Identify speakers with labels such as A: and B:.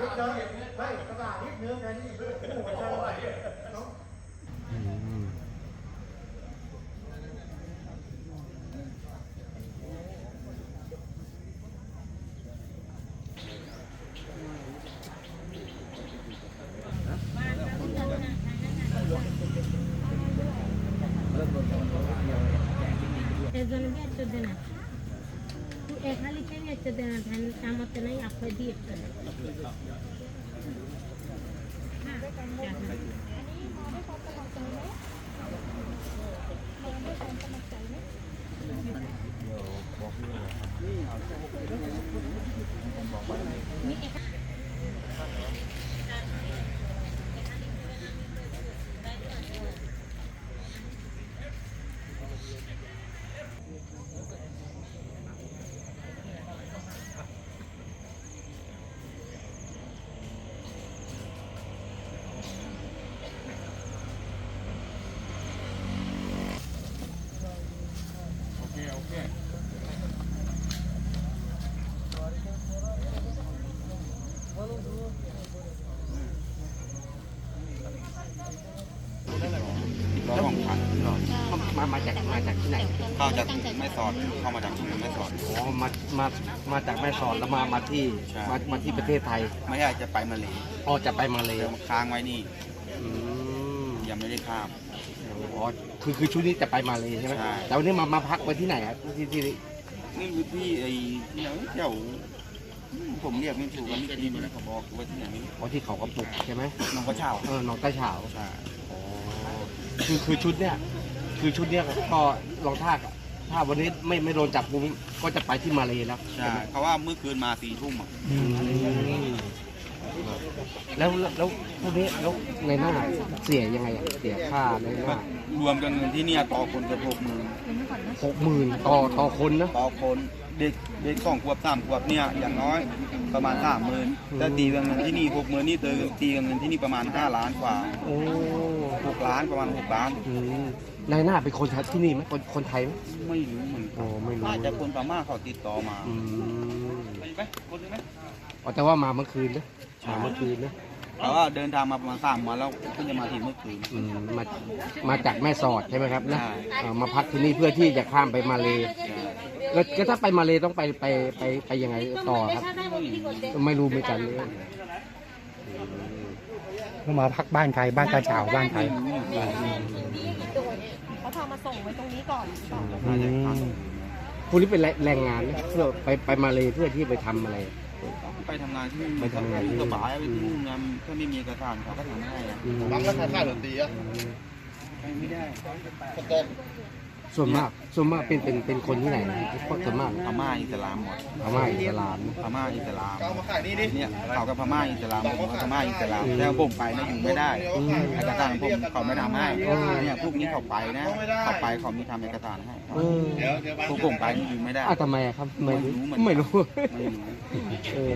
A: นิดเดียวไม่กระดาษนิดนึงแค่นี้หมูเจอไหวน้อง
B: เอ
C: ซอนเบียจุดเด่น ধান
D: আমার อยของพัน
B: มามาจากมาจากที่ไหน
D: เข้าจากแม่สอดเข้ามาจากแม่สอด
B: อ๋อมามามาจากแม่สอดแล้วมามาที่
D: ใช่
B: มามาที่ประเทศไทย
D: ไม่อยากจะไปมาเลย
B: อ๋อจะไปมาเล
D: เดี๋ยวค้างไว้นี่
B: อืม
D: ยังไม่ได้ข้าม
B: อ๋อคือคือชุดนี้จะไปมาเลยใช่ไหม
D: ใช่
B: แต่วันนี้มามาพักไว้ที่ไหนครับที่ที่ที่
D: นี่คือที่ไอ้ที่ไหนเจ้าผมเรียกไม่ถูกกันที่นี่เขาบอกว่าที่ไหนไม่รู้
B: อ๋อที่เขากระปุกใช่ไหม
D: น้องกระเช้า
B: เออหนองใต้เฉา
D: ใช่
B: อ๋อ คือคือชุดเนี้ยคือชุดเนี้ยก็ลองท่ากับถ้าวันนี้ไม่ไม่โดนจับกุมก็จะไปที่มาเลยแล้ว
D: ใช่เพราะว่าเมื่อคืนมาสี่ทุ่มอะ
B: อืมแล้วแล้วแล้วพวกนี้แล้วในหน้าเสียยังไงอะเสียค่าในหน้าร
D: วมกันเงินที่เนี่ยต่อคนเกือบหกหมื่น
B: หกหมื่นต่อต่อคนนะ
D: ต่อคน เด็กเด็กสองขวบสามขวบเนี่ยอย่างน้อยประมาณสามหมื่นแต่ตีกันเงินที่นี่หกหมื่นนี่เตอตีกันเงินที่นี่ประมาณห้าล้านกว่า
B: โอ้
D: หกล้านประมาณหกล้าน
B: อืมนายหน้าเป็นคนที่นี่ไหมคนคนไทยไหม
D: ไม่รู้เหมือนกั
B: โอ้
D: น
B: ไม่รู้
D: น่าจะคนพม่าเขาติดต่อมา
B: อืม
D: ไปไหมคนไหม
B: อ๋อแต่ว่ามาเมื่อคืนนะ
D: ใช่
B: มาเมื่อคืนนะ
D: แต่ว่าเดินทางมาประมาณสามวันแล้วเพิ่งจะมาถึงเมื่อคืน
B: อืมมามาจากแม่สอดใช่ไหมครับนะ
D: ใช่
B: เอ่อมาพักที่นี่เพื่อที่จะข้ามไปมาเลย แล้วแล้วถ้าไปมาเลยต้องไปไปไปไปยังไงต่อครับ ไม่รู้เหมือนกันเลย
E: ก็มาพักบ้านใครบ้านตาเฉาบ้านใคร
F: เขาพามาส่งไว้ตรงนี้ก่อนหรือเปล่า
E: อืม
B: พวกนี้เป็นแรงงานนะเพื่อไปไปมาเลยเพื่อที่ไปทำอะไร
D: ไปทำงานที่นู่น
B: ไปทำงานที่นู่น
D: สบายไปที่นู่นนะถ้าไม่มีเอกสารเขาก็ทำให้อะ
A: บางก็ทานข้าวดนตรีอะ
D: ไปไม่ได้
A: สต๊อก
B: ส่วนมากส่วนมากเป็นเป็นเป็นคนที่ไหนส่วนมาก
D: พม่าอิสลามหมด
B: พม่าอิสลาม
D: พม่าอิสลาม
A: ก็เอามาขายนี่ดิ
D: เนี่ยเขากับพม่าอิสลามผมก็พม่าอิสลามแล้วผมไปนะอยู่ไม่ได้
B: อืม
D: เอกสารผมเขาไม่ทำให้
B: อืม
D: เนี่ยพวกนี้เขาไปนะเขาไปเขามีทำเอกสารให้
B: เออ
A: เดี๋ยวเดี๋ยวบาง
D: พวกผมไปนี่อยู่ไม่ได้
B: อะทำไมอะครับไม่รู้
D: ไม่
B: ไม่
D: รู้
B: รู้
D: ไม่รู้
B: เออ